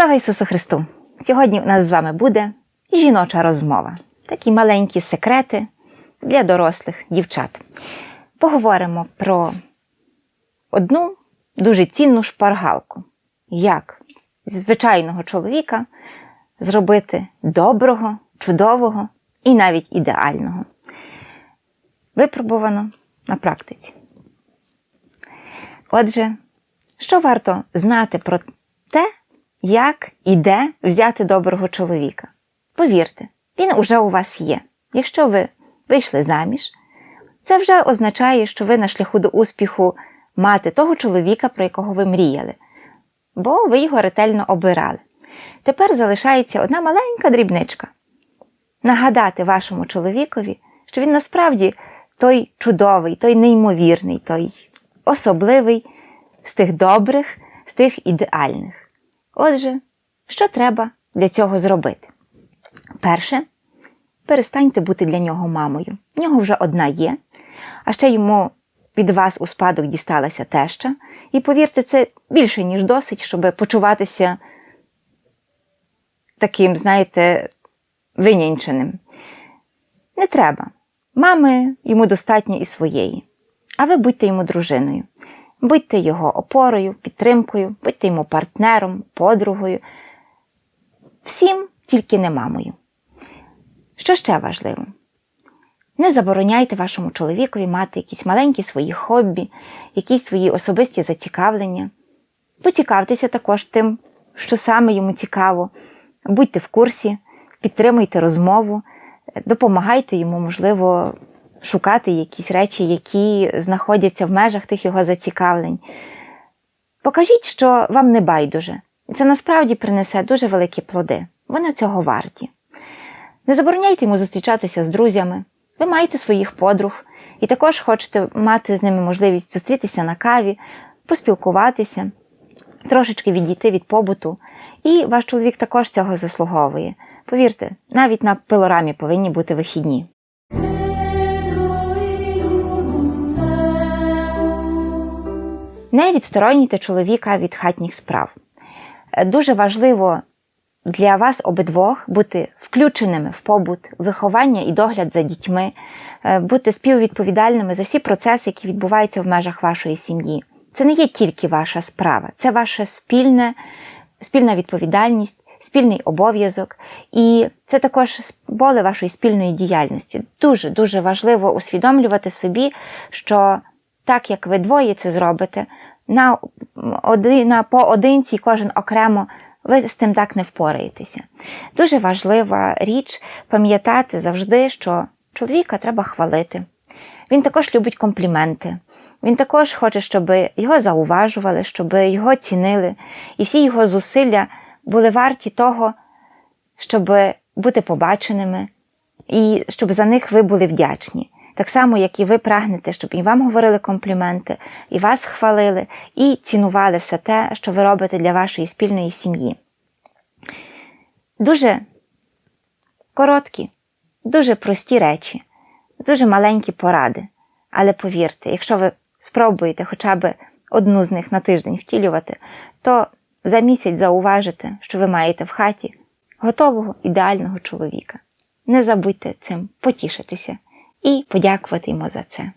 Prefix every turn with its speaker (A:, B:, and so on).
A: Слава Ісусу Христу! Сьогодні у нас з вами буде жіноча розмова. Такі маленькі секрети для дорослих дівчат. Поговоримо про одну дуже цінну шпаргалку. Як зі звичайного чоловіка зробити доброго, чудового і навіть ідеального. Випробувано на практиці. Отже, що варто знати про те, як і де взяти доброго чоловіка? Повірте, він уже у вас є. Якщо ви вийшли заміж, це вже означає, що ви на шляху до успіху мати того чоловіка, про якого ви мріяли, бо ви його ретельно обирали. Тепер залишається одна маленька дрібничка. Нагадати вашому чоловікові, що він насправді той чудовий, той неймовірний, той особливий з тих добрих, з тих ідеальних. Отже, що треба для цього зробити? Перше, перестаньте бути для нього мамою. В нього вже одна є, а ще йому від вас у спадок дісталася теща. І повірте, це більше, ніж досить, щоб почуватися таким, знаєте, винянченим. Не треба. Мами йому достатньо і своєї. А ви будьте йому дружиною. Будьте його опорою, підтримкою, будьте йому партнером, подругою. Всім тільки не мамою. Що ще важливо? Не забороняйте вашому чоловікові мати якісь маленькі свої хобі, якісь свої особисті зацікавлення. Поцікавтеся також тим, що саме йому цікаво. Будьте в курсі, підтримуйте розмову, допомагайте йому, можливо, шукати якісь речі, які знаходяться в межах тих його зацікавлень. Покажіть, що вам не байдуже. Це насправді принесе дуже великі плоди. Вони цього варті. Не забороняйте йому зустрічатися з друзями. Ви маєте своїх подруг і також хочете мати з ними можливість зустрітися на каві, поспілкуватися, трошечки відійти від побуту. І ваш чоловік також цього заслуговує. Повірте, навіть на пилорамі повинні бути вихідні. Не відсторонюйте чоловіка від хатніх справ. Е, Дуже важливо для вас обидвох бути включеними в побут, виховання і догляд за дітьми, е, бути співвідповідальними за всі процеси, які відбуваються в межах вашої сім'ї. Це не є тільки ваша справа, це ваша спільне, спільна відповідальність, спільний обов'язок, і це також поле вашої спільної діяльності. Дуже дуже важливо усвідомлювати собі, що так як ви двоє це зробите, на, оди, на поодинці кожен окремо ви з тим так не впораєтеся. Дуже важлива річ пам'ятати завжди, що чоловіка треба хвалити. Він також любить компліменти. Він також хоче, щоб його зауважували, щоб його цінили, і всі його зусилля були варті того, щоб бути побаченими, і щоб за них ви були вдячні. Так само, як і ви прагнете, щоб і вам говорили компліменти, і вас хвалили, і цінували все те, що ви робите для вашої спільної сім'ї. Дуже короткі, дуже прості речі, дуже маленькі поради. Але повірте, якщо ви спробуєте хоча б одну з них на тиждень втілювати, то за місяць зауважите, що ви маєте в хаті готового ідеального чоловіка. Не забудьте цим потішитися і подякувати йому за це.